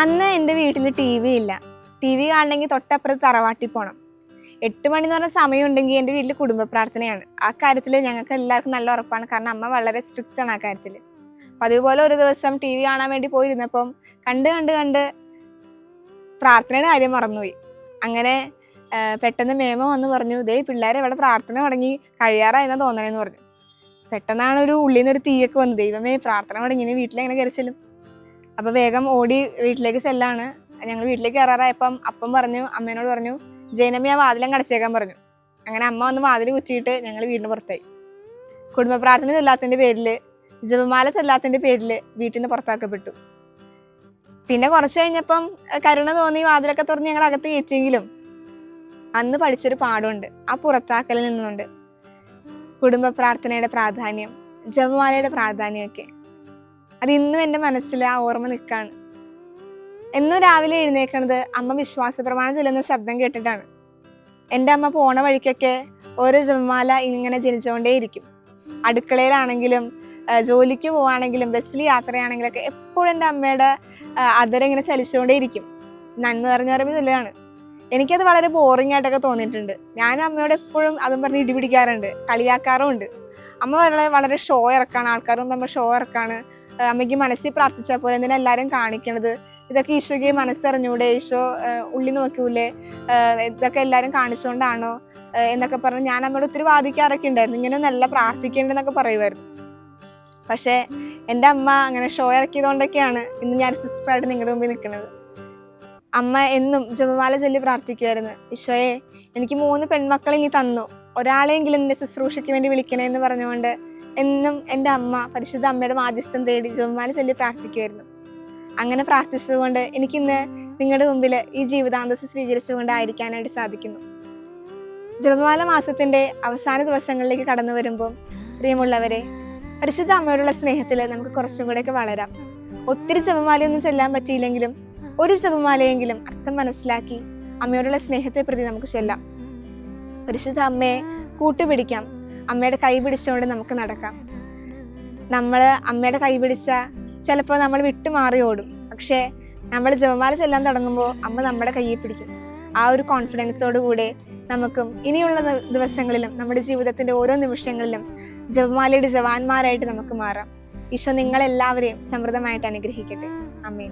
അന്ന് എന്റെ വീട്ടിൽ ടി വി ഇല്ല. ടി വി കാണണമെങ്കിൽ തൊട്ടപ്പുറത്ത് തറവാട്ടിൽ പോകണം എട്ട് മണി എന്ന് പറഞ്ഞ സമയം ഉണ്ടെങ്കിൽ എന്റെ വീട്ടിൽ കുടുംബ പ്രാർത്ഥനയാണ്. ആ കാര്യത്തിൽ ഞങ്ങൾക്ക് എല്ലാവർക്കും നല്ല ഉറപ്പാണ്. കാരണം അമ്മ വളരെ സ്ട്രിക്റ്റ് ആണ് ആ കാര്യത്തിൽ അപ്പം അതുപോലെ ഒരു ദിവസം ടി വി കാണാൻ വേണ്ടി പോയിരുന്നപ്പം കണ്ട് കണ്ട് കണ്ട് പ്രാർത്ഥനയുടെ കാര്യം മറന്നുപോയി. അങ്ങനെ പെട്ടെന്ന് മേമ വന്ന് പറഞ്ഞു ഇതേ പിള്ളേരെ ഇവിടെ പ്രാർത്ഥന തുടങ്ങി. കഴിയാറായെന്നാണ് തോന്നണേന്ന് പറഞ്ഞു. പെട്ടെന്നാണ് ഒരു ഉള്ളിൽ നിന്ന് ഒരു തീയൊക്കെ വന്നത് ദൈവമേ പ്രാർത്ഥന തുടങ്ങി. വീട്ടിലെങ്ങനെ കയറി ചെല്ലും അപ്പൊ വേഗം ഓടി വീട്ടിലേക്ക് ചെല്ലാണ്. ഞങ്ങൾ വീട്ടിലേക്ക് കയറാറായപ്പം അപ്പം പറഞ്ഞു അമ്മേനോട് പറഞ്ഞു ജൈനമ്മ ആ വാതിലും കടച്ചേക്കാൻ പറഞ്ഞു. അങ്ങനെ അമ്മ വന്ന് വാതിൽ കുത്തിയിട്ട് ഞങ്ങൾ വീടിന് പുറത്തായി. കുടുംബ പ്രാർത്ഥന ചൊല്ലാത്തതിന്റെ പേരിൽ ജപമാല ചൊല്ലാത്തതിന്റെ പേരിൽ വീട്ടിൽ നിന്ന് പുറത്താക്കപ്പെട്ടു. പിന്നെ കുറച്ച് കഴിഞ്ഞപ്പം കരുണ തോന്നി വാതിലൊക്കെ തുറന്ന് ഞങ്ങൾ അകത്ത് കയറ്റിയെങ്കിലും അന്ന് പഠിച്ചൊരു പാഠമുണ്ട്. ആ പുറത്താക്കലിൽ നിന്നുണ്ട് കുടുംബ പ്രാർത്ഥനയുടെ പ്രാധാന്യം ജപമാലയുടെ പ്രാധാന്യമൊക്കെ. അത് ഇന്നും എന്റെ മനസ്സിൽ ആ ഓർമ്മ നിൽക്കാണ്. എന്നും രാവിലെ എഴുന്നേക്കണത് അമ്മ വിശ്വാസ പ്രമാണം ചൊല്ലുന്ന ശബ്ദം കേട്ടിട്ടാണ്. എന്റെ അമ്മ പോണ വഴിക്കൊക്കെ ഓരോ ജപമാല ഇങ്ങനെ ജനിച്ചുകൊണ്ടേയിരിക്കും. അടുക്കളയിലാണെങ്കിലും ജോലിക്ക് പോവാണെങ്കിലും ബസ്സിൽ യാത്രയാണെങ്കിലൊക്കെ എപ്പോഴും എന്റെ അമ്മയുടെ ഇങ്ങനെ ചലിച്ചുകൊണ്ടേയിരിക്കും. നന്മ നിറഞ്ഞ പറയുമ്പോൾ ചൊല്ലുകയാണ്. എനിക്കത് വളരെ ബോറിംഗ് ആയിട്ടൊക്കെ തോന്നിയിട്ടുണ്ട്. ഞാൻ അമ്മയോട് എപ്പോഴും അതും പറഞ്ഞ് ഇടിപിടിക്കാറുണ്ട് കളിയാക്കാറുമുണ്ട് അമ്മ വളരെ വളരെ ഷോ ഇറക്കാണ് ആൾക്കാരും നമ്മൾ ഷോ ഇറക്കാണ്. അമ്മയ്ക്ക് മനസ്സിൽ പ്രാർത്ഥിച്ചാൽ പോലെ എന്തിനാ എല്ലാവരും കാണിക്കണത്? ഇതൊക്കെ ഈശോയ്ക്ക് മനസ്സറിഞ്ഞൂടെ? ഈശോ ഉള്ളി നോക്കൂലേ? ഇതൊക്കെ എല്ലാവരും കാണിച്ചുകൊണ്ടാണോ എന്നൊക്കെ പറഞ്ഞ് ഞാൻ അമ്മയോട് ഒത്തിരി വാദിക്കാറൊക്കെ ഉണ്ടായിരുന്നു. ഇങ്ങനെ നല്ല പ്രാർത്ഥിക്കേണ്ടെന്നൊക്കെ പറയുമായിരുന്നു. പക്ഷേ എന്റെ അമ്മ അങ്ങനെ ഷോ ഇറക്കിയതുകൊണ്ടൊക്കെയാണ് ഇന്ന് ഞാൻ സിസ്റ്ററായിട്ട് നിങ്ങളുടെ മുമ്പിൽ നിൽക്കുന്നത്. അമ്മ എന്നും ജപമാല ചൊല്ലി പ്രാർത്ഥിക്കുമായിരുന്നു. ഈശോയെ എനിക്ക് മൂന്ന് പെൺമക്കളെ നീ തന്നു. ഒരാളെങ്കിലും എന്റെ ശുശ്രൂഷയ്ക്ക് വേണ്ടി വിളിക്കണേ എന്ന് പറഞ്ഞുകൊണ്ട് എന്നും എന്റെ അമ്മ പരിശുദ്ധ അമ്മയുടെ മാധ്യസ്ഥം തേടി ജപമാല ചൊല്ലി പ്രാർത്ഥിക്കുമായിരുന്നു അങ്ങനെ പ്രാർത്ഥിച്ചതുകൊണ്ട് എനിക്കിന്ന് നിങ്ങളുടെ മുമ്പിൽ ഈ ജീവിതാന്തസ് സ്വീകരിച്ചുകൊണ്ടായിരിക്കാനായിട്ട് സാധിക്കുന്നു. ജപമാല മാസത്തിന്റെ അവസാന ദിവസങ്ങളിലേക്ക് കടന്നു വരുമ്പോൾ പ്രിയമുള്ളവരെ പരിശുദ്ധ അമ്മയോടുള്ള സ്നേഹത്തിൽ നമുക്ക് കുറച്ചും കൂടെയൊക്കെ വളരാം. ഒത്തിരി ജപമാലയൊന്നും ചെല്ലാൻ പറ്റിയില്ലെങ്കിലും ഒരു ജപമാലയെങ്കിലും അർത്ഥം മനസ്സിലാക്കി അമ്മയോടുള്ള സ്നേഹത്തെ പ്രതി നമുക്ക് ചൊല്ലാം. പരിശുദ്ധ അമ്മയെ കൂട്ടുപിടിക്കാം. അമ്മയുടെ കൈ പിടിച്ചുകൊണ്ട് നമുക്ക് നടക്കാം. നമ്മൾ അമ്മയുടെ കൈ പിടിച്ച ചിലപ്പോൾ നമ്മൾ വിട്ടുമാറി ഓടും. പക്ഷേ നമ്മൾ ജപമാല ചെല്ലാൻ തുടങ്ങുമ്പോൾ അമ്മ നമ്മുടെ കയ്യിൽ പിടിക്കും. ആ ഒരു കോൺഫിഡൻസോടുകൂടെ നമുക്കും ഇനിയുള്ള ദിവസങ്ങളിലും നമ്മുടെ ജീവിതത്തിന്റെ ഓരോ നിമിഷങ്ങളിലും ജപമാലയുടെ ജവാന്മാരായിട്ട് നമുക്ക് മാറാം. ഈശോ നിങ്ങളെല്ലാവരെയും സമൃദ്ധമായിട്ട് അനുഗ്രഹിക്കട്ടെ. അമ്മേ